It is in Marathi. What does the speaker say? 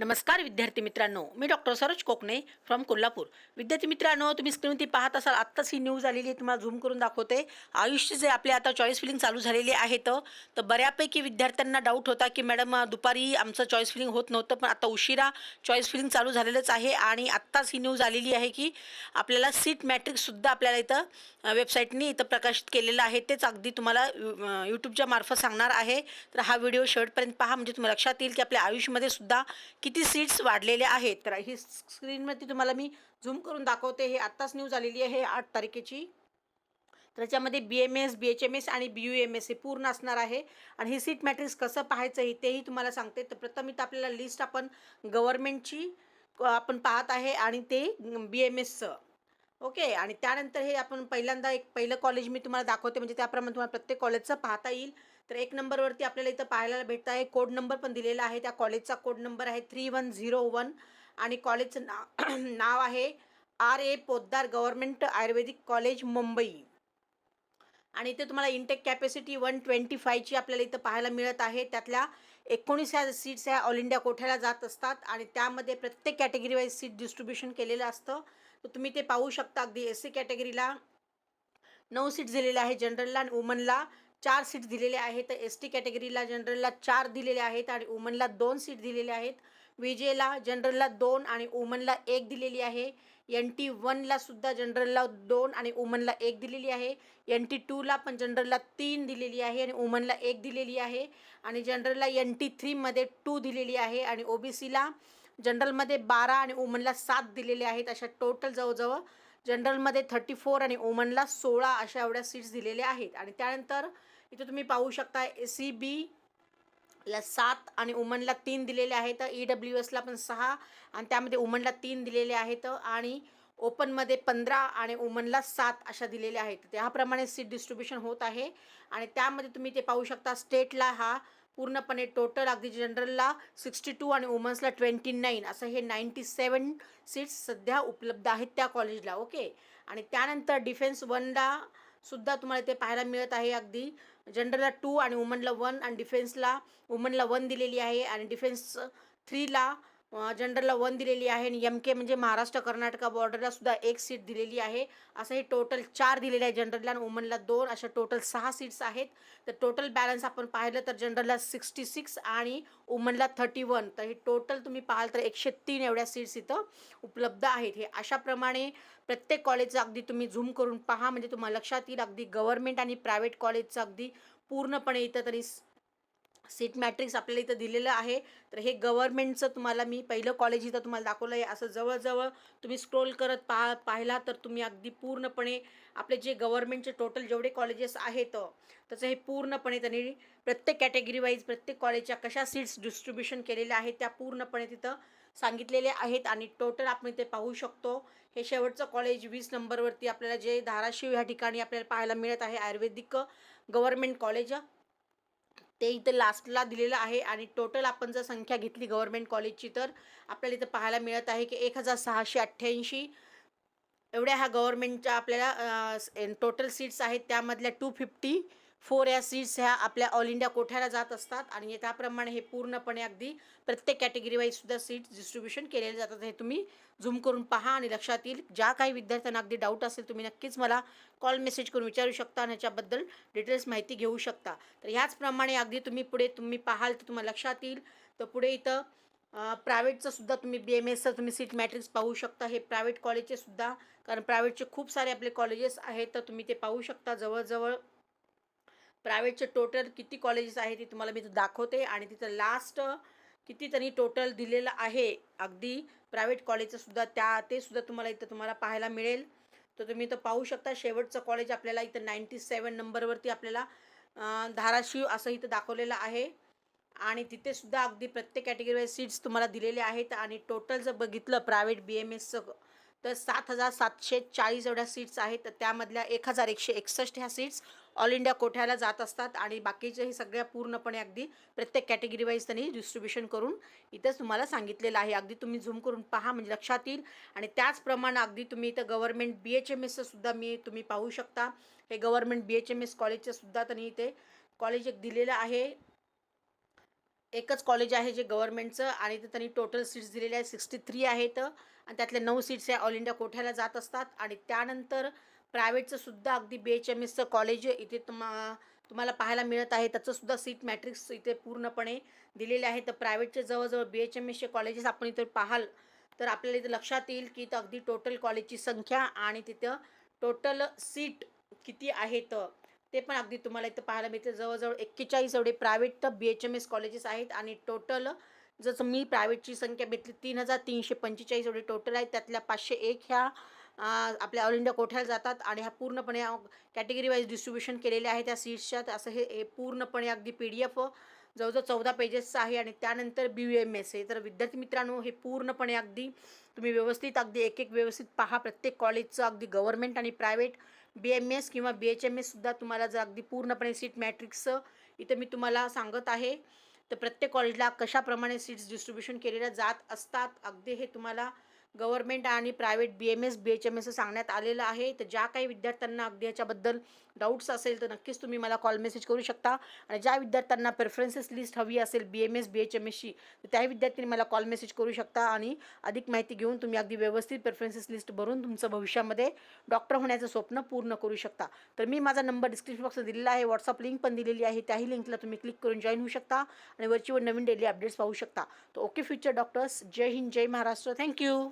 नमस्कार विद्यार्थी मित्रांनो. मी डॉक्टर सरोज कोकणे फ्रॉम कोल्हापूर. विद्यार्थी मित्रांनो तुम्ही स्क्रीनवरती पाहत असाल आत्ताच ही न्यूज आलेली आहे तुम्हाला झूम करून दाखवते. आयुष्य जे आपले आता चॉईस फिलिंग चालू झालेले आहेत तर बऱ्यापैकी विद्यार्थ्यांना डाऊट होता की मॅडम दुपारी आमचं चॉईस फिलिंग होत नव्हतं पण आता उशिरा चॉईस फिलिंग चालू झालेलंच आहे. आणि आत्ताच ही न्यूज आलेली आहे की आपल्याला सीट मॅट्रिक्ससुद्धा आपल्याला इथं वेबसाईटनी इथं प्रकाशित केलेलं आहे. तेच अगदी तुम्हाला यूट्यूबच्या मार्फत सांगणार आहे. तर हा व्हिडिओ शेवटपर्यंत पहा म्हणजे तुम्हाला लक्षात येईल की आपल्या आयुष्यामध्ये सुद्धा किती सीट्स वाढलेल्या आहेत? तर ही स्क्रीनवरती तुम्हाला मी झूम करून दाखवते. हे आत्ताच न्यूज आलेली आहे आठ तारखेची. तर त्याच्यामध्ये B M S B H M S आणि बी यू एम एस हे पूर्ण असणार आहे. आणि हे सीट मॅट्रिक्स कसं पाहायचं हे तेही तुम्हाला सांगते. तर प्रथम इथं आपल्याला लिस्ट आपण गव्हर्मेंटची आपण पाहत आहे आणि ते बी एम एसचं ओके? आणि त्यानंतर हे आपण पहिल्यांदा एक पहिलं कॉलेज मी तुम्हाला दाखवते. म्हणजे त्याप्रमाणे तुम्हाला प्रत्येक कॉलेजचं पाहता येईल. तर एक नंबरवरती आपल्याला इथं पाहायला भेटत आहे. कोड नंबर पण दिलेला आहे. त्या कॉलेजचा कोड नंबर आहे थ्री वन झिरो वन आणि कॉलेजचं नाव नाव आहे R A Poddar government Ayurvedic college Mumbai. आणि इथे तुम्हाला इंटेक कॅपॅसिटी वन ट्वेंटी फायची आपल्याला इथं पाहायला मिळत आहे. त्यातल्या एकोणीस ह्या सीट्स ह्या ऑल इंडिया कोठ्याला जात असतात? आणि त्यामध्ये प्रत्येक कॅटेगरी वाईज सीट डिस्ट्रीब्युशन केलेलं असतं. तर तुम्ही ते पाहू शकता. अगदी एस सी कॅटेगरीला नऊ सीट्स दिलेल्या आहे जनरलला आणि वुमनला चार सीट दिलेले आहेत. एस टी कॅटेगरीला जनरलला चार दिलेले आहेत आणि वुमनला दोन सीट दिलेले आहेत. विजेला जनरलला दोन आणि वुमनला एक दिलेली आहे. एन टी वनला सुद्धा जनरलला दोन आणि वुमनला एक दिलेली आहे. एन टी टूला पण जनरलला तीन दिलेली आहे आणि वुमनला एक दिलेली आहे. आणि जनरलला एन टी थ्रीमध्ये टू दिलेली आहे आणि ओ बी सीला जनरलमध्ये बारा आणि वुमनला सात दिलेले आहेत. अशा टोटल जवळजवळ जनरलमध्ये थर्टी फोर आणि ओमनला सोळा अशा एवढ्या सीट्स दिलेल्या आहेत. आणि त्यानंतर इथे तुम्ही पाहू शकता ए सी बी ला सात आणि वुमनला तीन दिलेले आहेत. ई डब्ल्यू एसला पण सहा आणि त्यामध्ये उमनला तीन दिलेले आहेत. आणि ओपनमध्ये पंधरा आणि उमनला सात अशा दिलेल्या आहेत. त्याप्रमाणे सीट डिस्ट्रीब्युशन होत आहे. आणि त्यामध्ये तुम्ही ते पाहू शकता स्टेटला हा पूर्णपणे टोटल अगदी जनरलला सिक्स्टी टू आणि वुमन्सला ट्वेंटी नाईन असं हे नाईंटी सेवन सीट्स सध्या उपलब्ध आहेत त्या कॉलेजला ओके आणि त्यानंतर डिफेन्स वनला सुद्धा तुम्हाला ते पाहायला मिळत आहे अगदी. जनरलला टू आणि वुमनला वन आणि डिफेन्सला वुमनला वन दिलेली आहे. आणि डिफेन्स थ्रीला जनरलला वन दिलेली आहे आणि एम के म्हणजे महाराष्ट्र कर्नाटका बॉर्डरला सुद्धा एक सीट दिलेली आहे. असं हे टोटल चार दिलेले आहे जनरलला आणि वुमनला दोन. अशा टोटल सहा सीट्स आहेत. तर टोटल बॅलन्स आपण पाहिलं तर जनरलला सिक्स्टी सिक्स आणि वुमनला थर्टी वन तर हे टोटल तुम्ही पाहाल तर एकशे तीन एवढ्या सीट्स इथं उपलब्ध आहेत. हे अशाप्रमाणे प्रत्येक कॉलेजचं अगदी तुम्ही झूम करून पहा. म्हणजे तुम्हाला लक्षात येईल अगदी गव्हर्मेंट आणि प्रायव्हेट कॉलेजचं अगदी पूर्णपणे इथं तरी सीट मॅट्रिक्स आपल्याला इथं दिलेलं आहे. तर हे गव्हर्मेंटचं तुम्हाला मी पहिलं कॉलेज इथं तुम्हाला दाखवलं आहे. असं जवळजवळ तुम्ही स्क्रोल करत पाहा पाहिला तर तुम्ही अगदी पूर्णपणे आपले जे गव्हर्मेंटचे टोटल जेवढे कॉलेजेस आहेत त्याचं हे पूर्णपणे त्यांनी प्रत्येक कॅटेगरी वाईज प्रत्येक कॉलेजच्या कशा सीट्स डिस्ट्रीब्युशन केलेल्या आहेत त्या पूर्णपणे तिथं सांगितलेले आहेत. आणि टोटल आपण इथे पाहू शकतो हे शेवटचं कॉलेज वीस नंबरवरती आपल्याला जे धाराशिव ह्या ठिकाणी आपल्याला पाहायला मिळत आहे. आयुर्वेदिक गव्हर्मेंट कॉलेज ते इथं लास्टला दिलेलं आहे आणि टोटल आपण जर संख्या घेतली गव्हर्मेंट कॉलेजची तर आपल्याला इथं पाहायला मिळत आहे की एक हजार सहाशे अठ्ठ्याऐंशी एवढ्या ह्या गव्हर्मेंटच्या आपल्याला टोटल सीट्स आहेत. त्यामधल्या टू फिफ्टी फोर या सीट्स ह्या आपल्या ऑल इंडिया कोठ्याला जात असतात आणि त्याप्रमाणे हे पूर्णपणे अगदी प्रत्येक कॅटेगरी सीट्स डिस्ट्रीब्युशन केलेले जातात. हे तुम्ही झूम करून पहा आणि लक्षात येईल. ज्या काही विद्यार्थ्यांना अगदी डाऊट असेल तुम्ही नक्कीच मला कॉल मेसेज करून विचारू शकता आणि ह्याच्याबद्दल डिटेल्स माहिती घेऊ शकता. तर ह्याचप्रमाणे अगदी तुम्ही पुढे तुम्ही पाहाल तर तुम्हाला लक्षात येईल. तर पुढे इथं प्रायव्हेटचं सुद्धा तुम्ही बी एम एसचं तुम्ही सीट मॅट्रिक्स पाहू शकता. हे प्रायव्हेट कॉलेजचे सुद्धा कारण प्रायव्हेटचे खूप सारे आपले कॉलेजेस आहेत तर तुम्ही ते पाहू शकता. जवळजवळ प्रायव्हेटचे टोटल किती कॉलेजेस आहे ते तुम्हाला मी इथं दाखवते आणि तिथं लास्ट किती तरी टोटल दिलेलं आहे. अगदी प्रायव्हेट कॉलेजचंसुद्धा त्या ते सुद्धा तुम्हाला इथं तुम्हाला पाहायला मिळेल. तर तुम्ही इथं पाहू शकता शेवटचं कॉलेज आपल्याला इथं नाईंटी सेवन नंबरवरती आपल्याला धाराशिव असं इथं दाखवलेलं आहे. आणि तिथेसुद्धा अगदी प्रत्येक कॅटेगरीवाईज सीट्स तुम्हाला दिलेले आहेत. आणि टोटल जर बघितलं प्रायव्हेट बी एम एसचं तर सात हजार सातशे चाळीस एवढ्या सीट्स आहेत. तर त्यामधल्या एक हजार एकशे एकसष्ट ह्या सीट्स ऑल इंडिया कोठ्याला जात असतात आणि बाकीचे हे सगळ्या पूर्णपणे अगदी प्रत्येक कॅटेगरी वाईज त्यांनी डिस्ट्रीब्युशन करून इथंच तुम्हाला सांगितलेलं आहे. अगदी तुम्ही झूम करून पहा म्हणजे लक्षात येईल. आणि त्याचप्रमाणे अगदी तुम्ही इथं गव्हर्मेंट बी एच एम एसचं सुद्धा मी तुम्ही पाहू शकता. हे government B H M S कॉलेजचं सुद्धा त्यांनी इथे कॉलेज एक दिलेलं आहे. एकच कॉलेज आहे जे गव्हर्नमेंटचं आणि ते त्यांनी टोटल सीट्स दिलेले आहेत. सिक्स्टी थ्री आहेत. आणि त्यातले नऊ सीट्स या ऑल इंडिया कोठ्याला जात असतात? आणि त्यानंतर प्रायव्हेटचं सुद्धा अगदी बी एच एम एसचं कॉलेज इथे तुम्हा तुम्हाला पाहायला मिळत आहे. त्याचंसुद्धा सीट मॅट्रिक्स इथे पूर्णपणे दिलेले आहे तर प्रायव्हेटचे जवळजवळ बी एच एम एसचे कॉलेजेस आपण इथे पाहाल तर आपल्याला इथं लक्षात येईल की इथं अगदी टोटल कॉलेजची संख्या आणि तिथं टोटल सीट किती आहेत. ते पण अगदी तुम्हाला इथं पाहायला मिळते जवळजवळ एक्केचाळीस एवढे private B H M S colleges आहेत आणि टोटल जसं मी प्रायव्हेटची संख्या घेतली तीन हजार तीनशे पंचेचाळीस एवढे टोटल आहेत त्यातल्या पाचशे एक ह्या आपल्या ऑल इंडिया कोठ्याला जातात आणि ह्या पूर्णपणे कॅटेगरी वाईज डिस्ट्रीब्युशन केलेले आहे त्या सीट्सच्या तर असं हे पूर्णपणे अगदी पी डी एफ जवळजवळ चौदा पेजेसचं आहे आणि त्यानंतर बी यू एम एस आहे. तर विद्यार्थी मित्रांनो हे पूर्णपणे अगदी तुम्ही व्यवस्थित अगदी एक एक व्यवस्थित पहा. प्रत्येक कॉलेजचं अगदी गव्हर्मेंट आणि प्रायव्हेट बी एम एस किंवा बी एच एम एससुद्धा तुम्हाला जर अगदी पूर्णपणे सीट मॅट्रिक्सचं इथं मी तुम्हाला सांगत आहे तर प्रत्येक कॉलेजला कशाप्रमाणे सीट्स डिस्ट्रीब्युशन केलेल्या जात असतात अगदी हे तुम्हाला गव्हर्मेंट आणि private B M S B H M S सांगण्यात आलेलं आहे. तर ज्या काही विद्यार्थ्यांना अगदी याच्याबद्दल डाऊट्स असेल तर नक्कीच तुम्ही मला कॉल मेसेज करू शकता. आणि ज्या विद्यार्थ्यांना प्रेफरन्सेस लिस्ट हवी असेल B M S B H M एसची तर त्याही विद्यार्थ्यांनी मला कॉल मेसेज करू शकता. आणि अधिक माहिती घेऊन तुम्ही अगदी व्यवस्थित प्रेफरन्सेस लिस्ट भरून तुमचं भविष्यामध्ये डॉक्टर होण्याचं स्वप्न पूर्ण करू शकता. तर मी माझा नंबर डिस्क्रिप्शन बॉक्स दिलेला आहे. व्हॉट्सअप लिंक पण दिलेली आहे. त्याही लिंकला तुम्ही क्लिक करून जॉईन होऊ शकता. आणि वरची वर नवीन डेली अपडेट्स पाहू शकता. तर okay future doctors Jai Hind Jai Maharashtra. Thank you